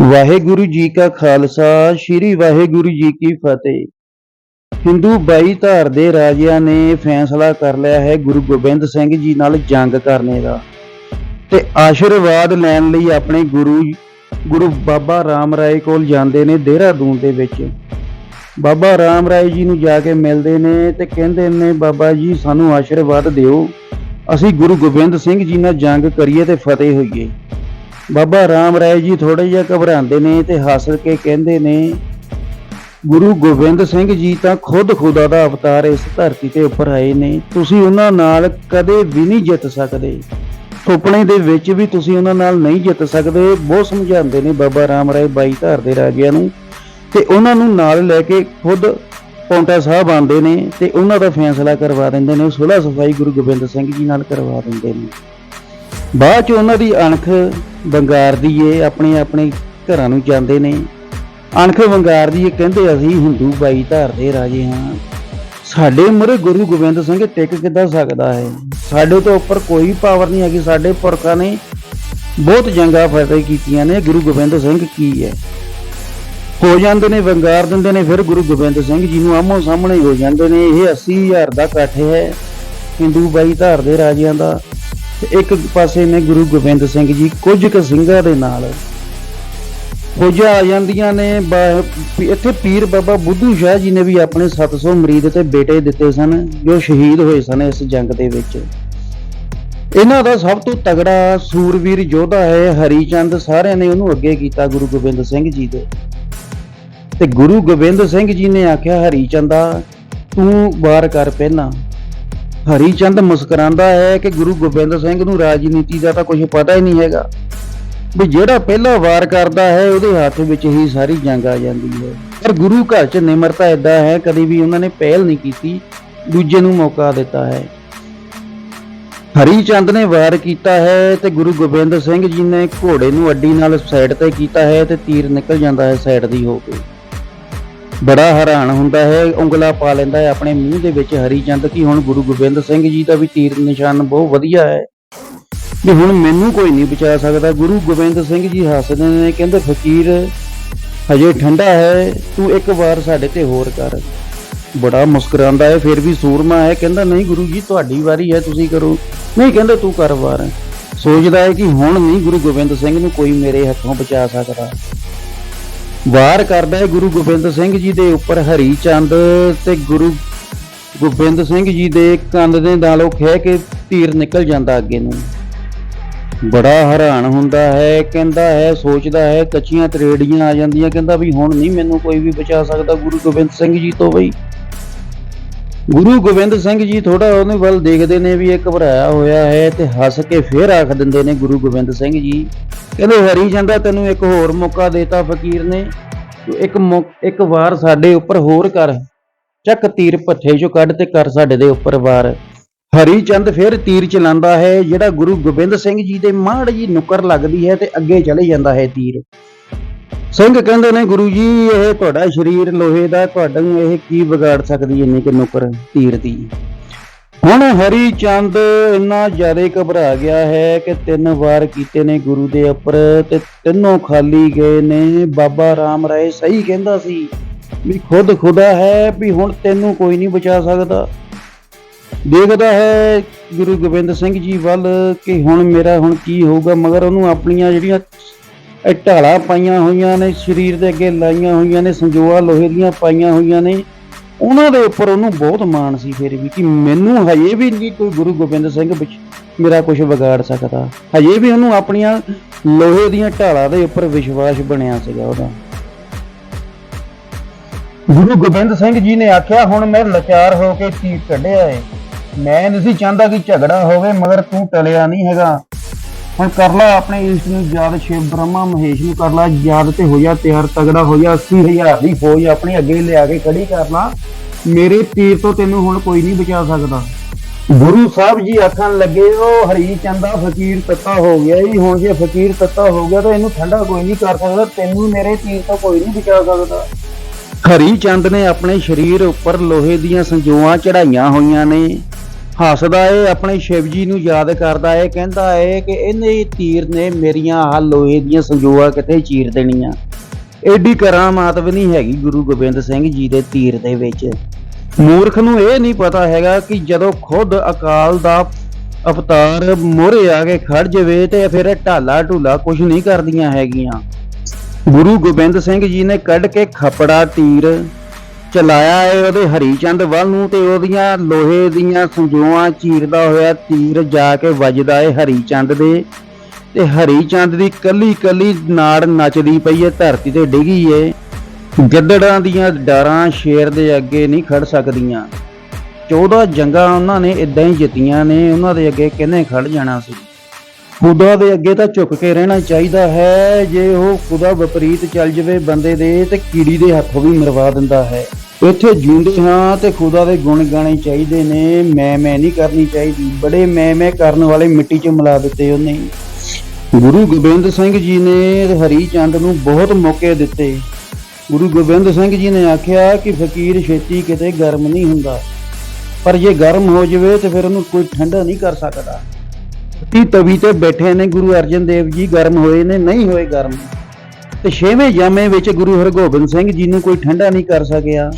ਵਾਹਿਗੁਰੂ ਜੀ ਕਾ ਖਾਲਸਾ, ਸ੍ਰੀ ਵਾਹਿਗੁਰੂ ਜੀ ਕੀ ਫਤਿਹ। ਹਿੰਦੂ ਬਾਈ ਧਾਰ ਦੇ ਰਾਜਿਆਂ ਨੇ ਫੈਸਲਾ ਕਰ ਲਿਆ ਹੈ ਗੁਰੂ ਗੋਬਿੰਦ ਸਿੰਘ ਜੀ ਨਾਲ ਜੰਗ ਕਰਨੇ ਦਾ ਤੇ ਆਸ਼ੀਰਵਾਦ ਲੈਣ ਲਈ ਆਪਣੇ ਗੁਰੂ ਗੁਰੂ ਬਾਬਾ ਰਾਮ ਰਾਏ ਕੋਲ ਜਾਂਦੇ ਨੇ ਦੇਹਰਾਦੂਨ ਦੇ ਵਿੱਚ। ਬਾਬਾ ਰਾਮ ਰਾਏ ਜੀ ਨੂੰ ਜਾ ਕੇ ਮਿਲਦੇ ਨੇ ਤੇ ਕਹਿੰਦੇ ਨੇ, ਬਾਬਾ ਜੀ, ਸਾਨੂੰ ਆਸ਼ੀਰਵਾਦ ਦਿਓ। ਅਸੀਂ ਗੁਰੂ ਗੋਬਿੰਦ ਸਿੰਘ ਜੀ ਨਾਲ ਜੰਗ ਕਰੀਏ ਤੇ ਫਤਿਹ ਹੋਈਏ। ਬਾਬਾ ਰਾਮ ਰਾਏ ਜੀ ਥੋੜੇ ਜਿਹਾ ਘਬਰਾਉਂਦੇ ਨੇ ਤੇ ਹਾਸਲ ਕੇ ਕਹਿੰਦੇ ਨੇ, ਗੁਰੂ ਗੋਬਿੰਦ ਸਿੰਘ ਜੀ ਤਾਂ ਖੁਦ ਖੁਦਾ ਦਾ ਅਵਤਾਰ ਇਸ ਧਰਤੀ ਤੇ ਉੱਪਰ ਆਏ ਨੇ। ਤੁਸੀਂ ਉਹਨਾਂ ਨਾਲ ਕਦੇ ਵੀ ਨਹੀਂ ਜਿੱਤ ਸਕਦੇ। ਸੁਪਨੇ ਦੇ ਵਿੱਚ ਵੀ ਤੁਸੀਂ ਉਹਨਾਂ ਨਾਲ ਨਹੀਂ ਜਿੱਤ ਸਕਦੇ। ਬਹੁਤ ਸਮਝਾਉਂਦੇ ਨੇ ਬਾਬਾ ਰਾਮ ਰਾਏ ਬਾਈ ਧਾਰ ਦੇ ਰਾਜਿਆਂ ਨੂੰ। ਤੇ ਉਹਨਾਂ ਨੂੰ ਨਾਲ ਲੈ ਕੇ ਖੁਦ ਪੌਂਟਾ ਸਾਹਿਬ ਆਉਂਦੇ ਨੇ ਤੇ ਉਹਨਾਂ ਦਾ ਫੈਸਲਾ ਕਰਵਾ ਦਿੰਦੇ ਨੇ। ਸੁਲ੍ਹਾ ਸਫ਼ਾਈ ਗੁਰੂ ਗੋਬਿੰਦ ਸਿੰਘ ਜੀ ਨਾਲ ਕਰਵਾ ਦਿੰਦੇ ਨੇ। ਬਾਅਦ ਚ ਉਹਨਾਂ ਦੀ ਅਣਖ ਵੰਗਾਰਦੀ ਏ ਆਪਣੇ ਆਪਣੇ ਘਰਾਂ ਨੂੰ ਜਾਂਦੇ ਨੇ। ਅਣਖ ਵੰਗਾਰਦੀ ਏ ਕਹਿੰਦੇ, ਅਸੀਂ ਹਿੰਦੂ ਬਾਈ ਧਾਰ ਦੇ ਰਾਜੇ ਹਾਂ। ਸਾਡੇ ਮੁਰੇ ਗੁਰੂ ਗੋਬਿੰਦ ਸਿੰਘ ਟਿਕ ਕਿੱਦਾਂ ਸਕਦਾ ਹੈ? ਸਾਡੇ ਤੋਂ ਉੱਪਰ ਕੋਈ ਪਾਵਰ ਨਹੀਂ ਹੈਗੀ। ਸਾਡੇ ਪੁਰਖਾਂ ਨੇ ਬਹੁਤ ਜੰਗਾਂ ਫਤਿਹ ਕੀਤੀਆਂ ਨੇ। ਗੁਰੂ ਗੋਬਿੰਦ ਸਿੰਘ ਕੀ ਹੈ? ਹੋ ਜਾਂਦੇ ਨੇ, ਵੰਗਾਰ ਦਿੰਦੇ ਨੇ, ਫਿਰ ਗੁਰੂ ਗੋਬਿੰਦ ਸਿੰਘ ਜੀ ਨੂੰ ਆਮੋ ਸਾਹਮਣੇ ਹੋ ਜਾਂਦੇ ਨੇ। ਇਹ 80000 ਦਾ ਇਕੱਠ ਹੈ ਹਿੰਦੂ ਬਾਈ ਧਾਰ ਦੇ ਰਾਜਿਆਂ ਦਾ। ਇੱਕ ਪਾਸੇ ਨੇ ਗੁਰੂ ਗੋਬਿੰਦ ਸਿੰਘ ਜੀ, ਕੁਝ ਕੁ ਸਿੰਘਾਂ ਦੇ ਨਾਲ। ਫੌਜਾਂ ਆ ਜਾਂਦੀਆਂ ਨੇ ਇੱਥੇ ਪੀਰ ਬਾਬਾ ਬੁੱਧੂ ਸ਼ਾਹ ਜੀ ਨੇ ਵੀ ਆਪਣੇ 700 ਮਰੀਦ ਤੇ ਬੇਟੇ ਦਿੱਤੇ ਸਨ, ਜੋ ਸ਼ਹੀਦ ਹੋਏ ਸਨ ਇਸ ਜੰਗ ਦੇ ਵਿੱਚ। ਇਹਨਾਂ ਦਾ ਸਭ ਤੋਂ ਤਗੜਾ ਸੂਰਵੀਰ ਯੋਧਾ ਹੈ ਹਰੀ ਚੰਦ ਸਾਰਿਆਂ ਨੇ ਉਹਨੂੰ ਅੱਗੇ ਕੀਤਾ ਗੁਰੂ ਗੋਬਿੰਦ ਸਿੰਘ ਜੀ ਦੇ। ਤੇ ਗੁਰੂ ਗੋਬਿੰਦ ਸਿੰਘ ਜੀ ਨੇ ਆਖਿਆ ਹਰੀ ਚੰਦਾ ਤੂੰ ਵਾਰ ਕਰ ਪਹਿਲਾਂ। ਹਰੀ ਚੰਦ ਮੁਸਕਰਾਉਂਦਾ ਹੈ ਕਿ ਗੁਰੂ ਗੋਬਿੰਦ ਸਿੰਘ ਨੂੰ ਰਾਜਨੀਤੀ ਦਾ ਤਾਂ ਕੁਝ ਪਤਾ ਹੀ ਨਹੀਂ ਹੈਗਾ। ਵੀ ਜਿਹੜਾ ਪਹਿਲਾ ਵਾਰ ਕਰਦਾ ਹੈ, ਉਹਦੇ ਹੱਥ ਵਿੱਚ ਹੀ ਸਾਰੀ ਜੰਗ ਆ ਜਾਂਦੀ ਹੈ। ਪਰ ਗੁਰੂ ਘਰ 'ਚ ਨਿਮਰਤਾ ਇਦਾਂ ਹੈ, ਕਦੀ ਵੀ ਉਹਨਾਂ ਨੇ ਪਹਿਲ ਨਹੀਂ ਕੀਤੀ, ਦੂਜੇ ਨੂੰ ਮੌਕਾ ਦਿੱਤਾ ਹੈ। ਹਰੀ ਚੰਦ ਨੇ ਵਾਰ ਕੀਤਾ ਹੈ ਤੇ ਗੁਰੂ ਗੋਬਿੰਦ ਸਿੰਘ ਜੀ ਨੇ ਘੋੜੇ ਨੂੰ ਅੱਡੀ ਨਾਲ ਸਾਈਡ ਤੇ ਕੀਤਾ ਹੈ ਤੇ ਤੀਰ ਨਿਕਲ ਜਾਂਦਾ ਹੈ ਸਾਈਡ ਦੀ ਹੋ ਕੇ। ਬੜਾ ਹੈਰਾਨ ਹੁੰਦਾ ਹੈ, ਉਂਗਲਾ ਪਾ ਲੈਂਦਾ ਹੈ ਆਪਣੇ ਮੂੰਹ ਦੇ ਵਿੱਚ ਹਰੀ ਚੰਦ ਕਿ ਹੁਣ ਗੁਰੂ ਗੋਬਿੰਦ ਸਿੰਘ ਜੀ ਦਾ ਵੀ ਤੀਰ ਨਿਸ਼ਾਨ ਬਹੁਤ ਵਧੀਆ ਹੈ। ਵੀ ਹੁਣ ਮੈਨੂੰ ਕੋਈ ਨਹੀਂ ਬਚਾ ਸਕਦਾ, ਗੁਰੂ ਗੋਬਿੰਦ ਸਿੰਘ ਜੀ ਹੱਸਦੇ ਨੇ, ਕਹਿੰਦੇ ਫਕੀਰ ਹਜੇ ਠੰਡਾ ਹੈ, ਤੂੰ ਇੱਕ ਵਾਰ ਸਾਡੇ ਤੇ ਹੋਰ ਕਰ। ਬੜਾ ਮੁਸਕਰਾਉਂਦਾ ਹੈ, ਫਿਰ ਵੀ ਸੂਰਮਾ ਹੈ, ਕਹਿੰਦਾ ਨਹੀਂ ਗੁਰੂ ਜੀ, ਤੁਹਾਡੀ ਵਾਰੀ ਹੈ, ਤੁਸੀਂ ਕਰੋ। ਨਹੀਂ ਕਹਿੰਦਾ ਤੂੰ ਕਰ ਵਾਰ। ਸੋਚਦਾ ਹੈ ਕਿ ਹੁਣ ਨਹੀਂ ਗੁਰੂ ਗੋਬਿੰਦ ਸਿੰਘ ਨੂੰ ਕੋਈ ਮੇਰੇ ਹੱਥੋਂ ਬਚਾ ਸਕਦਾ। ਵਾਰ ਕਰਦਾ ਹੈ ਗੁਰੂ ਗੋਬਿੰਦ ਸਿੰਘ ਜੀ ਦੇ ਉੱਪਰ ਹਰੀ ਚੰਦ ਤੇ ਗੁਰੂ ਗੋਬਿੰਦ ਸਿੰਘ ਜੀ ਦੇ ਕੰਧ ਦੇ ਨਾਲੋਂ ਖਹਿ ਕੇ ਤੀਰ ਨਿਕਲ ਜਾਂਦਾ ਅੱਗੇ ਨੂੰ। ਬੜਾ ਹੈਰਾਨ ਹੁੰਦਾ ਹੈ, ਕਹਿੰਦਾ ਹੈ, ਸੋਚਦਾ ਹੈ, ਕੱਚੀਆਂ ਤਰੇੜੀਆਂ ਆ ਜਾਂਦੀਆਂ, ਕਹਿੰਦਾ ਵੀ ਹੁਣ ਨਹੀਂ ਮੈਨੂੰ ਕੋਈ ਵੀ ਬਚਾ ਸਕਦਾ ਗੁਰੂ ਗੋਬਿੰਦ ਸਿੰਘ ਜੀ ਤੋਂ ਬਈ। ਗੁਰੂ ਗੋਬਿੰਦ ਸਿੰਘ ਜੀ ਥੋੜਾ ਉਹਦੇ ਵੱਲ ਦੇਖਦੇ ਨੇ ਵੀ ਇਹ ਘਬਰਾਇਆ ਹੋਇਆ ਹੈ ਤੇ ਹੱਸ ਕੇ ਫੇਰ ਆਖ ਦਿੰਦੇ ਨੇ ਗੁਰੂ ਗੋਬਿੰਦ ਸਿੰਘ ਜੀ। ਕਹਿੰਦੇ ਹਰੀ ਜਾਂਦਾ ਤੈਨੂੰ ਇੱਕ ਹੋਰ ਮੌਕਾ ਦੇਤਾ ਫਕੀਰ ਨੇ। ਤੂੰ ਇੱਕ ਇੱਕ ਵਾਰ ਸਾਡੇ ਉੱਪਰ ਹੋਰ ਕਰ। ਚੱਕ ਤੀਰ ਭੱਠੇ ਚੋਂ ਕੱਢ ਤੇ ਕਰ ਸਾਡੇ ਦੇ ਉੱਪਰ ਵਾਰ। ਹਰੀ ਚੰਦ ਫਿਰ ਤੀਰ ਚਲਾਉਂਦਾ ਹੈ, ਜਿਹੜਾ ਗੁਰੂ ਗੋਬਿੰਦ ਸਿੰਘ ਜੀ ਦੇ ਮਾੜ ਜੀ ਨੁਕਰ ਲੱਗਦੀ ਹੈ ਤੇ ਅੱਗੇ ਚਲੇ ਜਾਂਦਾ ਹੈ ਤੀਰ। ਸਿੰਘ ਕਹਿੰਦੇ ਨੇ, ਗੁਰੂ ਜੀ, ਇਹ ਤੁਹਾਡਾ ਸਰੀਰ, ਲੋਹੇ ਦਾ ਤੁਹਾਨੂੰ ਇਹ ਕੀ ਵਿਗਾੜ ਸਕਦੀ ਇੰਨੀ ਕਿ ਨੁਕਰ ਤੀਰ ਦੀ? ਹੁਣ ਹਰੀ ਚੰਦ ਇੰਨਾ ਜ਼ਿਆਦਾ ਘਬਰਾ ਗਿਆ ਹੈ ਕਿ ਤਿੰਨ ਵਾਰ ਕੀਤੇ ਨੇ ਗੁਰੂ ਦੇ ਉੱਪਰ ਤੇ ਤਿੰਨੋਂ ਖਾਲੀ ਗਏ ਨੇ। ਬਾਬਾ ਰਾਮ ਰਾਏ ਸਹੀ ਕਹਿੰਦਾ ਸੀ ਵੀ ਖੁਦ ਖੁਦਾ ਹੈ ਵੀ ਹੁਣ ਤੈਨੂੰ ਕੋਈ ਨਹੀਂ ਬਚਾ ਸਕਦਾ। ਦੇਖਦਾ ਹੈ ਗੁਰੂ ਗੋਬਿੰਦ ਸਿੰਘ ਜੀ ਵੱਲ ਕਿ ਹੁਣ ਮੇਰਾ ਹੁਣ ਕੀ ਹੋਊਗਾ, ਮਗਰ ਉਹਨੂੰ ਆਪਣੀਆਂ ਜਿਹੜੀਆਂ ਇਹ ਢਾਲਾਂ ਪਾਈਆਂ ਹੋਈਆਂ ਨੇ, ਸਰੀਰ ਦੇ ਅੱਗੇ ਲਾਈਆਂ ਹੋਈਆਂ ਨੇ, ਸੰਜੋਆ ਲੋਹੇ ਦੀਆਂ ਪਾਈਆਂ ਹੋਈਆਂ ਨੇ। ਉਹਨਾਂ ਦੇ ਉੱਪਰ ਉਹਨੂੰ ਬਹੁਤ ਮਾਣ ਸੀ ਫਿਰ ਵੀ ਕਿ ਮੈਨੂੰ ਹਜੇ ਵੀ ਨਹੀਂ ਕੋਈ ਗੁਰੂ ਗੋਬਿੰਦ ਸਿੰਘ ਵਿੱਚ ਮੇਰਾ ਕੁਝ ਵਿਗਾੜ ਸਕਦਾ। ਹਜੇ ਵੀ ਉਹਨੂੰ ਆਪਣੀਆਂ ਲੋਹੇ ਦੀਆਂ ਢਾਲਾਂ ਦੇ ਉੱਪਰ ਵਿਸ਼ਵਾਸ ਬਣਿਆ ਸੀਗਾ ਉਹਦਾ। ਗੁਰੂ ਗੋਬਿੰਦ ਸਿੰਘ ਜੀ ਨੇ ਆਖਿਆ, ਹੁਣ ਮੈਂ ਲਾਚਾਰ ਹੋ ਕੇ ਤੀਰ ਕੱਢਿਆ ਏ। ਮੈਂ ਨਹੀਂ ਸੀ ਚਾਹੁੰਦਾ ਕਿ ਝਗੜਾ ਹੋਵੇ, ਮਗਰ ਤੂੰ ਟਲਿਆ ਨਹੀਂ ਹੈਗਾ। ਹੁਣ ਕਰ ਲਾ ਆਪਣੇ ਇਸ ਨੂੰ ਯਾਦ ਸ਼ਿਵ ਬ੍ਰਹਮਾ ਮਹੇਸ਼ ਨੂੰ ਕਰ ਲਾ, ਯਾਦ ਤੇ ਹੋ ਜਾ ਤਿਆਰ ਤਗੜਾ ਹੋ ਜਾ 80000 ਦੀ ਫੌਜ ਆਪਣੀ ਅੱਗੇ ਲਿਆ ਕੇ ਖੜੀ ਕਰ ਲਾ। ਮੇਰੇ ਤੀਰ ਤੋਂ ਤੈਨੂੰ ਹੁਣ ਕੋਈ ਨਹੀਂ ਬਚਾ ਸਕਦਾ। ਗੁਰੂ ਸਾਹਿਬ ਜੀ ਆਖਣ ਲੱਗੇ ਉਹ ਹਰੀ ਚੰਦਾ, ਫਕੀਰ ਤੱਤਾ ਹੋ ਗਿਆ ਜੀ। ਹੁਣ ਜੇ ਫਕੀਰ ਤੱਤਾ ਹੋ ਗਿਆ ਤਾਂ ਇਹਨੂੰ ਠੰਡਾ ਕੋਈ ਨਹੀਂ ਕਰ ਸਕਦਾ, ਤੈਨੂੰ ਮੇਰੇ ਤੀਰ ਤੋਂ ਕੋਈ ਨਹੀਂ ਬਚਾ ਸਕਦਾ। ਹਰੀ ਚੰਦ ਨੇ ਆਪਣੇ ਸਰੀਰ ਉੱਪਰ ਲੋਹੇ ਦੀਆਂ ਸੰਜੋਆਂ ਚੜਾਈਆਂ ਹੋਈਆਂ ਨੇ। ਹੱਸਦਾ ਏ, ਆਪਣੇ ਸ਼ਿਵ ਜੀ ਨੂੰ ਯਾਦ ਕਰਦਾ ਏ, ਕਹਿੰਦਾ ਏ ਕਿ ਇਹਨੇ ਤੀਰ ਨੇ ਮੇਰੀਆਂ ਆਹ ਲੋਹੇ ਦੀਆਂ ਸੰਜੋਆ ਕਿਤੇ ਚੀਰ ਦੇਣੀਆਂ। ਐਡੀ ਕਰਾਮਾਤ ਵੀ ਨਹੀਂ ਹੈਗੀ ਗੁਰੂ ਗੋਬਿੰਦ ਸਿੰਘ ਜੀ ਦੇ ਤੀਰ ਦੇ ਵਿੱਚ। ਮੂਰਖ ਨੂੰ ਇਹ ਨਹੀਂ ਪਤਾ ਹੈਗਾ ਕਿ ਜਦੋਂ ਖੁਦ ਅਕਾਲ ਦਾ ਅਵਤਾਰ ਮੋਹਰੇ ਆ ਕੇ ਖੜ ਜਾਵੇ ਤੇ ਫਿਰ ਢਾਲਾ ਢੂਲਾ ਕੁਝ ਨਹੀਂ ਕਰਦੀਆਂ ਹੈਗੀਆਂ। ਗੁਰੂ ਗੋਬਿੰਦ ਸਿੰਘ ਜੀ ਨੇ ਕੱਢ ਕੇ ਖਪੜਾ ਤੀਰ ਚਲਾਇਆ ਏ ਉਹਦੇ ਹਰੀਚੰਦ ਵੱਲ ਨੂੰ ਤੇ ਉਹਦੀਆਂ ਲੋਹੇ ਦੀਆਂ ਸੰਜੋਆਂ ਚੀਰਦਾ ਹੋਇਆ ਤੀਰ ਜਾ ਕੇ ਵੱਜਦਾ ਏ ਹਰੀਚੰਦ ਦੇ। ਤੇ ਹਰੀਚੰਦ ਦੀ ਕੱਲੀ ਕੱਲੀ ਨਾੜ ਨੱਚਦੀ ਪਈ ਏ, ਧਰਤੀ ਤੇ ਡਿੱਗੀ ਏ। ਗੱਦੜਾਂ ਦੀਆਂ ਡਾਰਾਂ ਸ਼ੇਰ ਦੇ ਅੱਗੇ ਨਹੀਂ ਖੜ ਸਕਦੀਆਂ। 14 ਜੰਗਾਂ ਉਹਨਾਂ ਨੇ ਇਦਾਂ ਹੀ ਜਿੱਤੀਆਂ ਨੇ, ਉਹਨਾਂ ਦੇ ਅੱਗੇ ਕਿਹਨੇ ਖੜ ਜਾਣਾ ਸੀ। ਖੁਦਾ ਦੇ ਅੱਗੇ ਤਾਂ ਝੁਕ ਕੇ ਰਹਿਣਾ ਚਾਹੀਦਾ ਹੈ, ਜੇ ਉਹ ਖੁਦਾ ਵਿਪਰੀਤ ਚੱਲ ਜਵੇ ਬੰਦੇ ਦੇ, ਤੇ ਕੀੜੀ ਦੇ ਹੱਥੋਂ ਵੀ ਮਰਵਾ ਦਿੰਦਾ ਹੈ। ਇੱਥੇ ਜਿਉਂਦੇ ਹਾਂ ਤੇ ਖੁਦਾ ਦੇ ਗੁਣ ਗਾਣੇ ਚਾਹੀਦੇ ਨੇ। ਮੈਂ ਮੈਂ ਨਹੀਂ ਕਰਨੀ ਚਾਹੀਦੀ। ਬੜੇ ਮੈਂ ਮੈਂ ਕਰਨ ਵਾਲੇ ਮਿੱਟੀ 'ਚ ਮਿਲਾ ਦਿੱਤੇ ਉਹਨੇ। ਗੁਰੂ ਗੋਬਿੰਦ ਸਿੰਘ ਜੀ ਨੇ ਹਰੀ ਚੰਦ ਨੂੰ ਬਹੁਤ ਮੌਕੇ ਦਿੱਤੇ। ਗੁਰੂ ਗੋਬਿੰਦ ਸਿੰਘ ਜੀ ਨੇ ਆਖਿਆ ਕਿ ਫਕੀਰ ਛੇਤੀ ਕਿਤੇ ਗਰਮ ਨਹੀਂ ਹੁੰਦਾ। ਪਰ ਜੇ ਗਰਮ ਹੋ ਜਾਵੇ ਤੇ ਫਿਰ ਉਹਨੂੰ ਕੋਈ ਠੰਡਾ ਨਹੀਂ ਕਰ ਸਕਦਾ। ਤੀ ਤਵੀ ਤੇ ਬੈਠੇ ਨੇ ਗੁਰੂ ਅਰਜਨ ਦੇਵ ਜੀ, ਗਰਮ ਹੋਏ ਨੇ, ਨਹੀਂ ਹੋਏ ਗਰਮ। ਤੇ ਛੇਵੇਂ ਜਾਮੇ ਵਿੱਚ ਗੁਰੂ ਹਰਗੋਬਿੰਦ ਸਿੰਘ ਜੀ ਨੂੰ ਕੋਈ ਠੰਡਾ ਨਹੀਂ ਕਰ ਸਕਿਆ।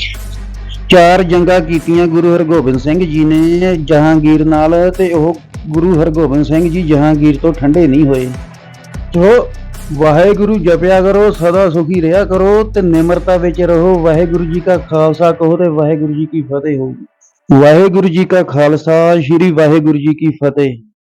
ਚਾਰ ਜੰਗਾਂ ਕੀਤੀਆਂ ਗੁਰੂ ਹਰਗੋਬਿੰਦ ਸਿੰਘ ਜੀ ਨੇ ਜਹਾਂਗੀਰ ਨਾਲ ਤੇ ਉਹ ਗੁਰੂ ਹਰਗੋਬਿੰਦ ਸਿੰਘ ਜੀ ਜਹਾਂਗੀਰ ਤੋਂ ਠੰਡੇ ਨਹੀਂ ਹੋਏ। ਤੋ ਵਾਹਿਗੁਰੂ ਜਪਿਆ ਕਰੋ, ਸਦਾ ਸੁਖੀ ਰਿਹਾ ਕਰੋ ਤੇ ਨਿਮਰਤਾ ਵਿੱਚ ਰਹੋ। ਵਾਹਿਗੁਰੂ ਜੀ ਕਾ ਖਾਲਸਾ ਕਹੋ ਤੇ ਵਾਹਿਗੁਰੂ ਜੀ ਕੀ ਫਤਿਹ ਹੋ ਵਾਹਿਗੁਰੂ ਜੀ ਕਾ ਖਾਲਸਾ, ਸ੍ਰੀ ਵਾਹਿਗੁਰੂ ਜੀ ਕੀ ਫਤਿਹ।